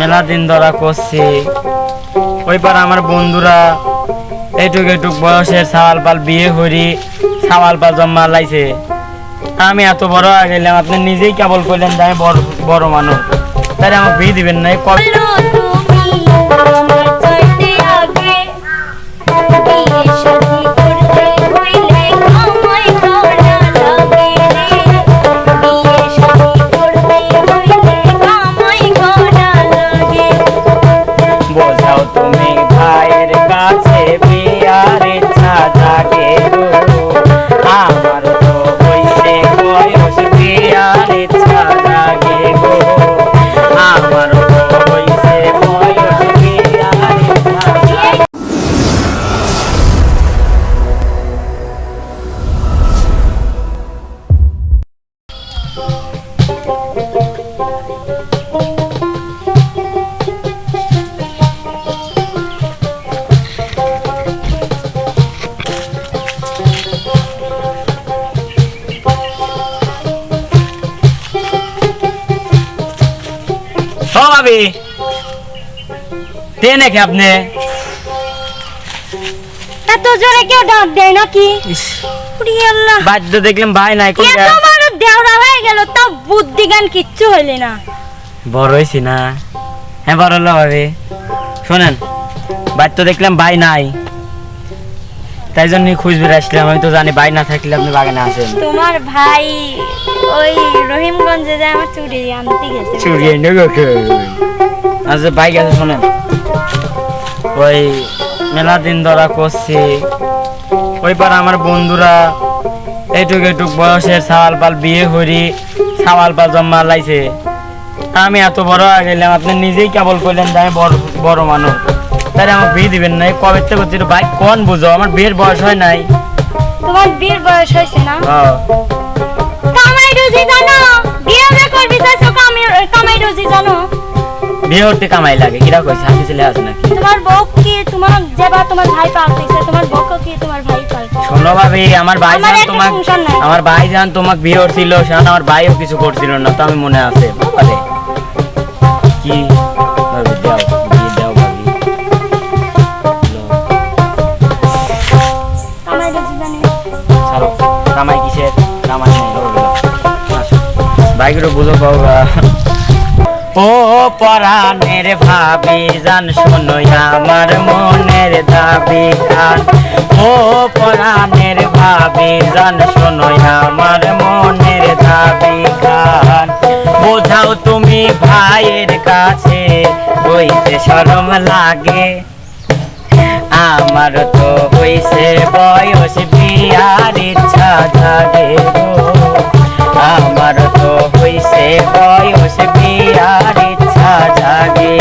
মেলা দিন ধরা করছি। ওই পার আমার বন্ধুরা এইটুক এটুক বয়সে সাওয়াল পাল বিয়ে করি সাওয়াল পাল জমা লাইছে। আমি এত বড় হয়ে গেলাম, আপনি নিজেই কেবল করলেন যে আমি বড় বড় মানুষ। তাই আমাকে বিয়ে দিবেন না ভাবি তেনে নাকি আপনি? তা তো জোরে কেউ ডাক দেয় নাকি? উড়ি আল্লাহ। বাদ্য দেখলাম ভাই নাই কোন এত বড় দেওরা হয়ে গেল তাও বুদ্ধি জ্ঞান কিচ্ছু হইলে না। বড় হয়েছি না। হ্যাঁ বড় হলো ভাবি শোনেন বাদ্য দেখলাম ভাই নাই। তাই জন্য খুঁজবে আসলাম। আমি তো জানি ভাই না থাকলে আপনি বাগানে আসেন। তোমার ভাই ওই রহিমগঞ্জে যায় আমার চুড়ি আনতে গেছে। চুরিয়ে নেব আচ্ছা ভাই গেছে শোনেন। ওই মেলা দিন ধরা করছি। ওই পার আমার বন্ধুরা এইটুক এইটুক বয়সের সাওয়াল পাল বিয়ে করি সাওয়াল পাল জমা লাইছে। আমি এত বড় গেলাম আপনি নিজেই কেবল করলেন যে আমি বড় বড় মানুষ। তাই আমাকে বিয়ে দিবেন না কবে থেকে করছি ভাই কোন বুঝো? আমার বিয়ের বয়স হয় নাই। তোমার বিয়ের বয়স হয়েছে না। কামাই রুজি জানো? বিয়ে যে করবি চাইছো কামাই কামাই রুজি জানো? বিয়ে করতে কামাই লাগে কিরা কইছে? হাসি ছেলে আছে নাকি? তোমার বউ কি? তোমার যেবা তোমার ভাই পালতেছে তোমার বউকে কি তোমার ভাই শোনো ভাবি আমার ভাই আমার জান তোমাক নাই। আমার ভাই জান তোমাক বিয়ে করছিল সেখানে আমার ভাইও কিছু করছিল না তো আমি মনে আছে বাবারে। কি বাইকেরও বুঝো বাবা। ও পরাণের ভাবি, জান শোনো আমার মনের দাবি, গান। ও পরাণের ভাবি, জান শোনো আমার মনের দাবি, গান। বোঝাও তুমি ভাইয়ের কাছে, বইতে শরম লাগে। আমার তো হইছে বয়স বিয়ার ইচ্ছা জাগে গো। আমার তো হইছে বয়স বিয়ার ইচ্ছা জাগে।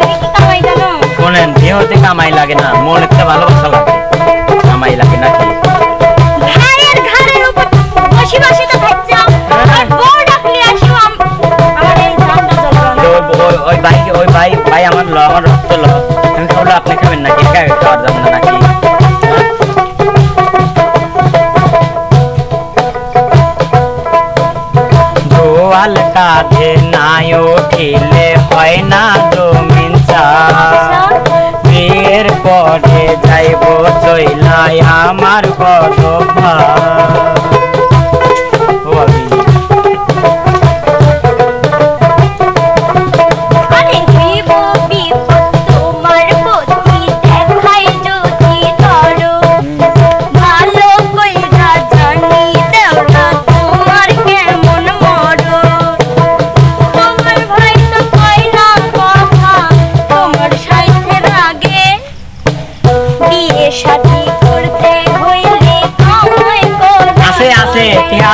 তুমি কি কামাই জানো? শোনেন বিয়ে হতে কামাই লাগে না মন একটা ভালোবাসা লাগে। কামাই লাগে নাকি? ভাইয়ের ঘরে উপর বসে বসে জোয়াল কাঁধে নাই উঠিলে হয় না জমিন বিয়ের পরে যাইব চইলাই আমার বড়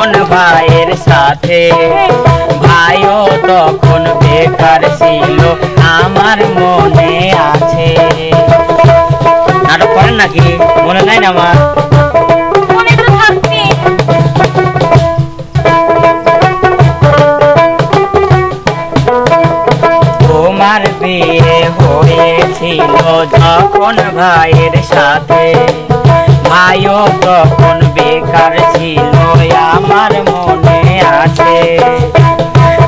যখন ভাইয়ের সাথে। ভাইও তখন বেকার ছিল আমার মনে আছে। নাটক করেন নাকি? মনে নাই না আমার? তোমার বিয়ে হয়েছিল যখন ভাইয়ের সাথে। ভাইও তখন বেকার ছিল, আমার মনে আছে।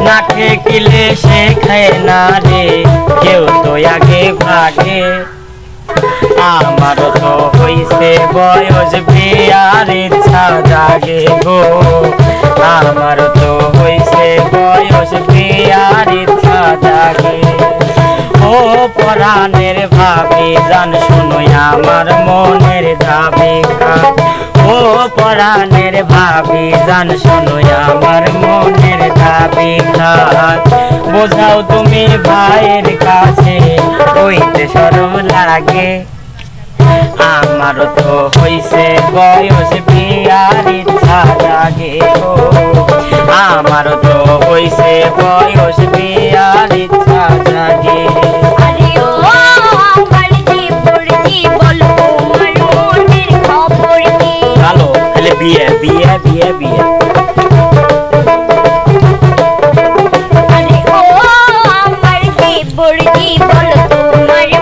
না ঠেকিলে সে খায় না রে, কেউ তো আগে ভাগে। আমার তো হইছে বয়স বিয়ার ইচ্ছা জাগে গো। আমার তো হইছে বয়স বিয়ার ইচ্ছা জাগে। পরাণের ভাবি, জান শুনো আমার মনের দাবি ও পরাণের ভাবি, জান শুনো আমার মনের দাবি বোঝাও তুমি ভাইয়ের কাছে হইতে সরম লাগে। আমার তো হইছে বয়স, বিয়ার ইচ্ছা জাগে গো। আমার তো হইছে বয়স, বিয়ার ইচ্ছা জাগে। Hola,